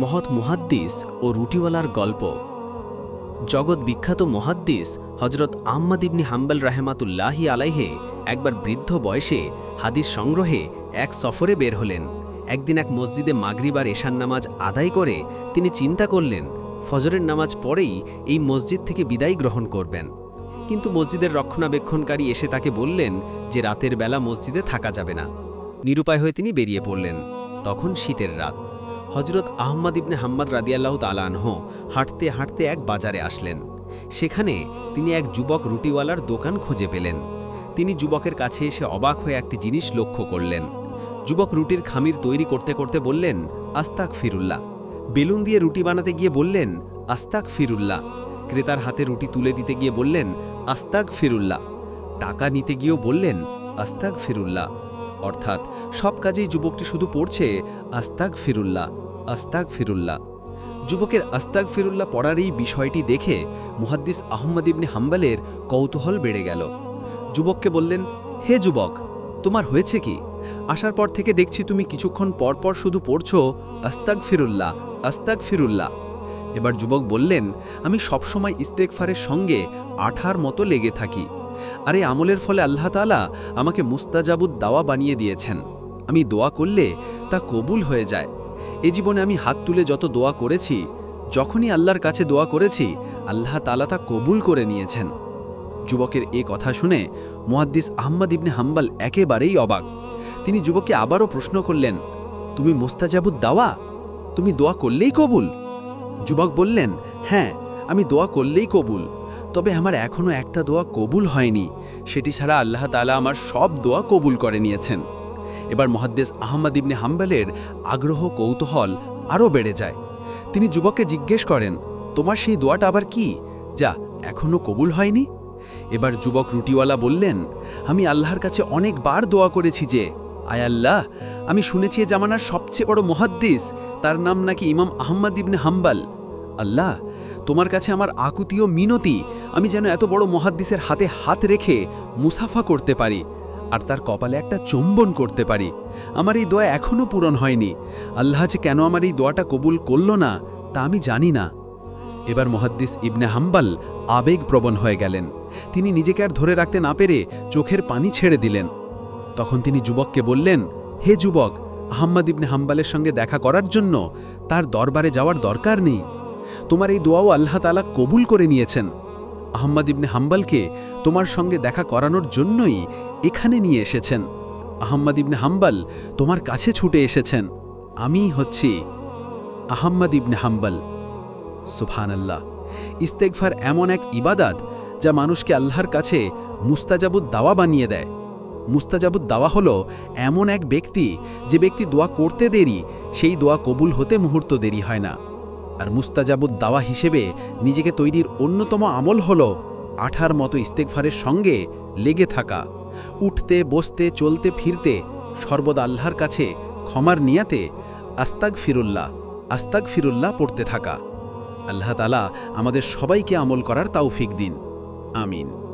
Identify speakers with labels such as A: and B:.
A: মহৎ মুহাদ্দিস ও রুটিওয়ালার গল্প। জগৎ বিখ্যাত মহাদ্দিস হজরত আহম্মদ ইবনি হাম্বল রাহেমাতুল্লাহি আলাইহে একবার বৃদ্ধ বয়সে হাদিস সংগ্রহে এক সফরে বের হলেন। একদিন এক মসজিদে মাগরিবার এশার নামাজ আদায় করে তিনি চিন্তা করলেন, ফজরের নামাজ পরেই এই মসজিদ থেকে বিদায় গ্রহণ করবেন। কিন্তু মসজিদের রক্ষণাবেক্ষণকারী এসে তাকে বললেন যে রাতের বেলা মসজিদে থাকা যাবে না। নিরুপায় হয়ে তিনি বেরিয়ে পড়লেন। তখন শীতের রাত। হজরত আহম্মদ ইবনে হাম্মদ রাদিয়াল্লাহ তালানহ হাঁটতে হাঁটতে এক বাজারে আসলেন। সেখানে তিনি এক যুবক রুটিওয়ালার দোকান খুঁজে পেলেন। তিনি যুবকের কাছে এসে অবাক হয়ে একটি জিনিস লক্ষ্য করলেন। যুবক রুটির খামির তৈরি করতে করতে বললেন আস্তাক ফিরুল্লাহ বেলুন দিয়ে রুটি বানাতে গিয়ে বললেন আস্তাক ফিরুল্লাহ ক্রেতার হাতে রুটি তুলে দিতে গিয়ে বললেন আস্তাক ফিরুল্লাহ টাকা নিতে গিয়েও বললেন আস্তাক ফিরুল্লাহ অর্থাৎ সব কাজেই যুবকটি শুধু পড়ছে আস্তাক ফিরুল্লাহ আস্তাক ফিরুল্লাহ যুবকের আস্তাক ফিরুল্লাহ পড়ার এই বিষয়টি দেখে মুহাদ্দিস আহম্মদ ইবনে হাম্বালের কৌতূহল বেড়ে গেল। যুবককে বললেন, হে যুবক, তোমার হয়েছে কি? আসার পর থেকে দেখছি তুমি কিছুক্ষণ পর পর শুধু পড়ছো আস্তাক ফিরুল্লাহ আস্তাক ফিরুল্লাহ এবার যুবক বললেন, আমি সবসময় ইস্তেকফারের সঙ্গে আঠার মতো লেগে থাকি। আর এই আমলের ফলে আল্লাহ তালা আমাকে মুস্তাজাবুদ দাওয়া বানিয়ে দিয়েছেন। আমি দোয়া করলে তা কবুল হয়ে যায়। এ জীবনে আমি হাত তুলে যত দোয়া করেছি, যখনই আল্লাহর কাছে দোয়া করেছি, আল্লাহ তালা তা কবুল করে নিয়েছেন। যুবকের এ কথা শুনে মুহাদ্দিস আহম্মদ ইবনে হাম্বাল একেবারেই অবাক। তিনি যুবককে আবারও প্রশ্ন করলেন, তুমি মোস্তাজাবুদ দাওয়া? তুমি দোয়া করলেই কবুল? যুবক বললেন হ্যাঁ আমি দোয়া করলেই কবুল। তবে আমার এখনও একটা দোয়া কবুল হয়নি। সেটি ছাড়া আল্লাহ তালা আমার সব দোয়া কবুল করে নিয়েছেন। এবার মহাদ্দেস আহমদ ইবনে হাম্বালের আগ্রহ, কৌতূহল আরও বেড়ে যায়। তিনি যুবককে জিজ্ঞেস করেন, তোমার সেই দোয়াটা আবার কি? যা এখনও কবুল হয়নি? এবার যুবক রুটিওয়ালা বললেন, আমি আল্লাহর কাছে অনেকবার দোয়া করেছি যে, আয় আল্লাহ, আমি শুনেছি জামানার সবচেয়ে বড় মহাদ্দিস। তার নাম নাকি ইমাম আহম্মদ ইবনে হাম্বাল। আল্লাহ তোমার কাছে আমার আকুতি ও মিনতি। আমি যেন এত বড় মহাদ্দিসের হাতে হাত রেখে মুসাফা করতে পারি আর তার কপালে একটা চুম্বন করতে পারি। আমার এই দোয়া এখনও পূরণ হয়নি। আল্লাহ যে কেন আমার এই দোয়াটা কবুল করল না, তা আমি জানি না। এবার মহাদ্দিস ইবনে হাম্বাল আবেগপ্রবণ হয়ে গেলেন। তিনি নিজেকে আর ধরে রাখতে না পেরে চোখের পানি ছেড়ে দিলেন। তখন তিনি যুবককে বললেন, হে যুবক, আহম্মদ ইবনে হাম্বালের সঙ্গে দেখা করার জন্য তার দরবারে যাওয়ার দরকার নেই। তোমার এই দোয়াও আল্লাহ তালা কবুল করে নিয়েছেন। আহম্মদ ইবনে হাম্বালকে তোমার সঙ্গে দেখা করানোর জন্যই এখানে নিয়ে এসেছেন। আহম্মদ ইবনে হাম্বাল তোমার কাছে ছুটে এসেছেন। আমি হচ্ছি আহম্মদ ইবনে হাম্বাল। সুফান আল্লাহ ইস্তেকফার এমন এক ইবাদাত যা মানুষকে আল্লাহর কাছে মুস্তাজাবুদ দাওয়া বানিয়ে দেয়। মুস্তাজাবুদ দাওয়া হলো এমন এক ব্যক্তি যে ব্যক্তি দোয়া করতে দেরি, সেই দোয়া কবুল হতে মুহূর্ত দেরি হয় না। আর মুস্তাজাবুদ দাওয়া হিসেবে নিজেকে তৈরির অন্যতম আমল হল আঠার মতো ইস্তেকফারের সঙ্গে লেগে থাকা, উঠতে, বসতে, চলতে, ফিরতে, সর্বদা আল্লাহর কাছে ক্ষমার নিয়াতে আস্তাক ফিরুল্লাহ আস্তাক ফিরুল্লাহ পড়তে থাকা। আল্লাহ তালা আমাদের সবাইকে আমল করার তাওফিক দিন। আমিন।